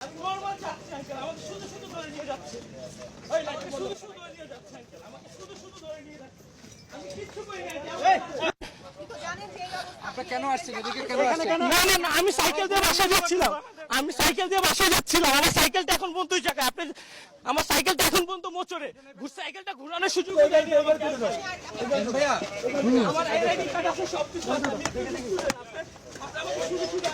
আমি নর্মাল যাচ্ছি আঙ্কেল আমাকে শুধু শুধু ধরে নিয়ে যাচ্ছে। ওই লাইটে শুধু শুধু ধরে নিয়ে যাচ্ছে আঙ্কেল আমাকে শুধু শুধু ধরে নিয়ে যাচ্ছে। আমি কিচ্ছু করি নাই আপনি কেন আসছেন? এদিকে কেন আসছেন? না না না আমি সাইকেল দিয়ে বাসায় যাচ্ছিলাম। আমি সাইকেল দিয়ে বাসায় যাচ্ছিলাম। আমার সাইকেলটা এখন পর্যন্ত জায়গায় আপনি আমার সাইকেলটা এখন পর্যন্ত মোচরে ঘুর সাইকেলটা ঘুরানোর সুযোগ ভাইয়া আমার আইডি কার্ড আছে সব কিছু আছে আপনি please একটু দেন, আপনি- আপনি আমাকে শুধু শুধু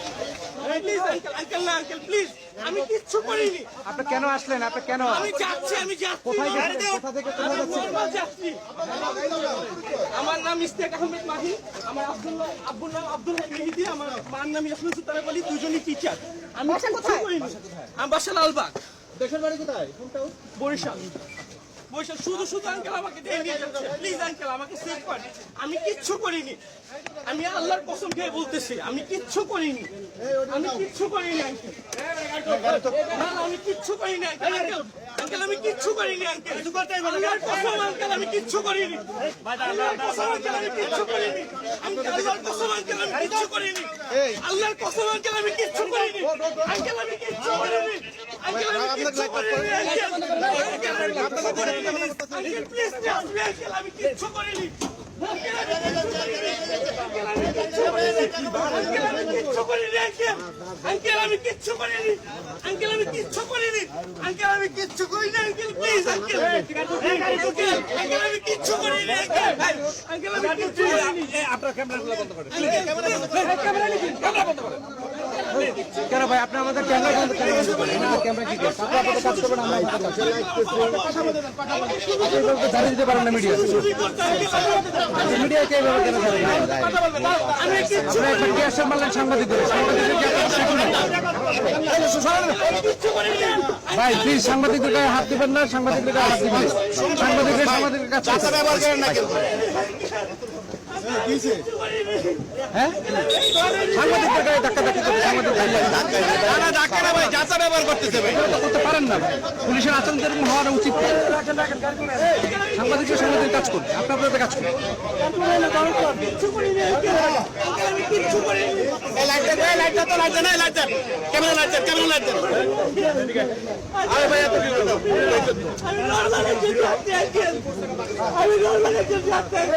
প্লিজ আঙ্কেল না আঙ্কেল প্লিজ আমি কিচ্ছু করিনি। আপনি কেন আসলেন? আপনি কেন? আমি যাচ্ছি আমি যাচ্ছি। কোথায় যাচ্ছেন? কোথা থেকে কোথায় যাচ্ছেন? আমার নাম ইস্তেক আহমেদ মাহি আমার আব্দুল্লাহ আব্বুর নাম আব্দুল মেহেদি আমার মার নাম ইয়াসমিন সুতারা বলি দুজনই টিচার আমি কিচ্ছু করিনি। আমি বাসা লালবাগ। দেশের বাড়ি কোথায়? বরিশাল। বরিশাল শুধু শুধু আঙ্কেল আমাকে দিয়ে নিয়ে যাচ্ছে প্লিজ আঙ্কেল আমাকে সেভ করেন আমি কিচ্ছু করিনি আমি আল্লাহর কসম খেয়ে বলতেছি আমি কিচ্ছু করিনি আমি কিচ্ছু করিনি আঙ্কেল না না, আমি কিচ্ছু করিনি আঙ্কেল আমি কিচ্ছু করিনি আঙ্কেল আল্লাহর কসম আঙ্কেল আমি কিচ্ছু করিনি আল্লাহর কসম আঙ্কেল আমি কিচ্ছু করিনি আমি আল্লাহর কসম আঙ্কেল আমি কিচ্ছু করিনি আল্লাহর কসম আঙ্কেল আমি কিচ্ছু করিনি আঙ্কেল আমি কিচ্ছু করিনি আমি কিচ্ছু করিনি আঙ্কেল আমি কিচ্ছু করিনি আঙ্কেল আমি কিচ্ছু করিনি আঙ্কেল আমি কিচ্ছু করিনি আঙ্কেল প্লিজ আঙ্কেল আঙ্কেল আমি কিচ্ছু করিনি আঙ্কেল আমি কিচ্ছু করিনি আপনার ক্যামেরাগুলো বন্ধ করেন ক্যামেরা বন্ধ করুন কেন ভাই, আপনি আমাদের ক্যামেরা বন্ধ করেন না ক্যামেরা কি করছে আপনি আপনাদের কাজ করবেন আমরা আমাদের কাজ আপনি এভাবে ঝাড়ি দিতে পারেন না মিডিয়া আঙ্কেল মিডিয়াকে এইভাবে কেন দেন? আমি কিচ্ছু আপনি কি আসছেন বললেন সাংবাদিকদের সাংবাদিকদের কি না? ভাই প্লিজ সাংবাদিকদের গায়ে হাত দিবেন না সাংবাদিকদের গায়ে হাত দিবেন। সাংবাদিকদের সাংবাদিকের কাছে। হ্যাঁ সাংবাদিকদের গায়ে ধাক্কা ধাক্কি করতে সাংবাদিক গায়ে এটা তো করতে পারেন না পুলিশের আচরণ যেরকম হওয়ার উচিত সাংবাদিকদের সাংবাদিক কাজ করবে আপনার কাজ করবেন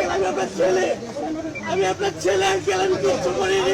আমি আপনার ছেলে। আমি আপনার ছেলে আমি করিনি।